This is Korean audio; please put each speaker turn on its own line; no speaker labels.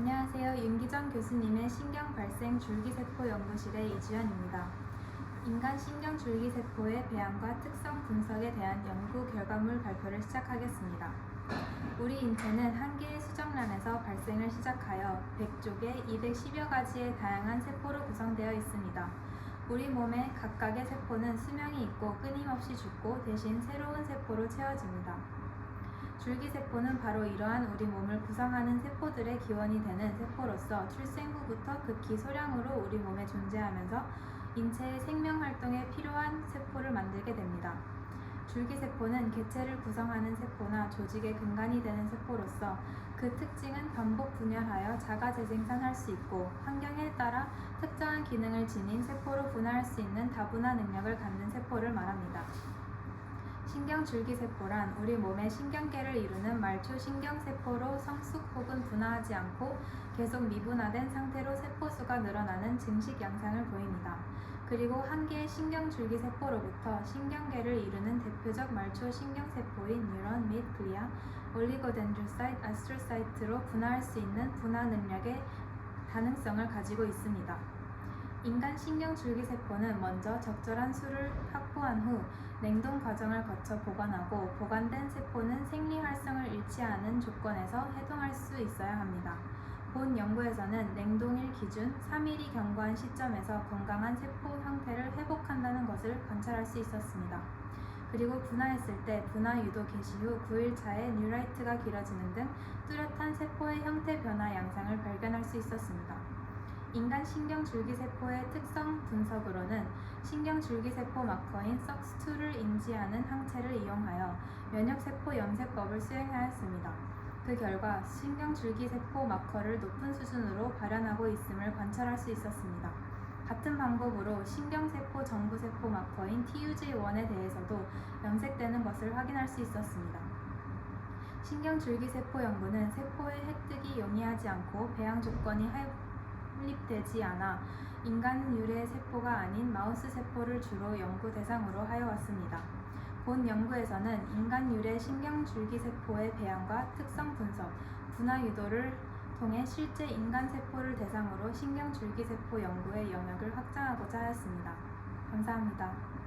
안녕하세요. 윤기정 교수님의 신경 발생 줄기세포 연구실의 이주연입니다. 인간 신경 줄기세포의 배양과 특성 분석에 대한 연구 결과물 발표를 시작하겠습니다. 우리 인체는 한 개의 수정란에서 발생을 시작하여 100쪽의 210여 가지의 다양한 세포로 구성되어 있습니다. 우리 몸의 각각의 세포는 수명이 있고 끊임없이 죽고 대신 새로운 세포로 채워집니다. 줄기세포는 바로 이러한 우리 몸을 구성하는 세포들의 기원이 되는 세포로서 출생 후부터 극히 소량으로 우리 몸에 존재하면서 인체의 생명 활동에 필요한 세포를 만들게 됩니다. 줄기세포는 개체를 구성하는 세포나 조직의 근간이 되는 세포로서 그 특징은 반복 분열하여 자가 재생산할 수 있고 환경에 따라 특정한 기능을 지닌 세포로 분화할 수 있는 다분화 능력을 갖는 세포를 말합니다. 신경줄기세포란 우리 몸의 신경계를 이루는 말초 신경세포로 성숙 혹은 분화하지 않고 계속 미분화된 상태로 세포수가 늘어나는 증식 양상을 보입니다. 그리고 한 개의 신경줄기세포로부터 신경계를 이루는 대표적 말초 신경세포인 뉴런 및 글리아, 올리고덴드로사이트, 아스트로사이트로 분화할 수 있는 분화 능력의 가능성을 가지고 있습니다. 인간 신경줄기세포는 먼저 적절한 수를 확보한 후 냉동 과정을 거쳐 보관하고 보관된 세포는 생리 활성을 잃지 않은 조건에서 해동할 수 있어야 합니다. 본 연구에서는 냉동일 기준 3일이 경과한 시점에서 건강한 세포 형태를 회복한다는 것을 관찰할 수 있었습니다. 그리고 분화했을 때 분화 유도 개시 후 9일 차에 뉴라이트가 길어지는 등 뚜렷한 세포의 형태 변화 양상을 발견할 수 있었습니다. 인간 신경줄기세포의 특성 분석으로는 신경줄기세포 마커인 SOX2를 인지하는 항체를 이용하여 면역세포 염색법을 수행하였습니다. 그 결과 신경줄기세포 마커를 높은 수준으로 발현하고 있음을 관찰할 수 있었습니다. 같은 방법으로 신경세포 정부세포 마커인 TUJ1에 대해서도 염색되는 것을 확인할 수 있었습니다. 신경줄기세포 연구는 세포의 획득이 용이하지 않고 배양 조건이 확립되지 않아 인간 유래 세포가 아닌 마우스 세포를 주로 연구 대상으로 하여 왔습니다. 본 연구에서는 인간 유래 신경줄기 세포의 배양과 특성 분석, 분화 유도를 통해 실제 인간 세포를 대상으로 신경줄기 세포 연구의 영역을 확장하고자 하였습니다. 감사합니다.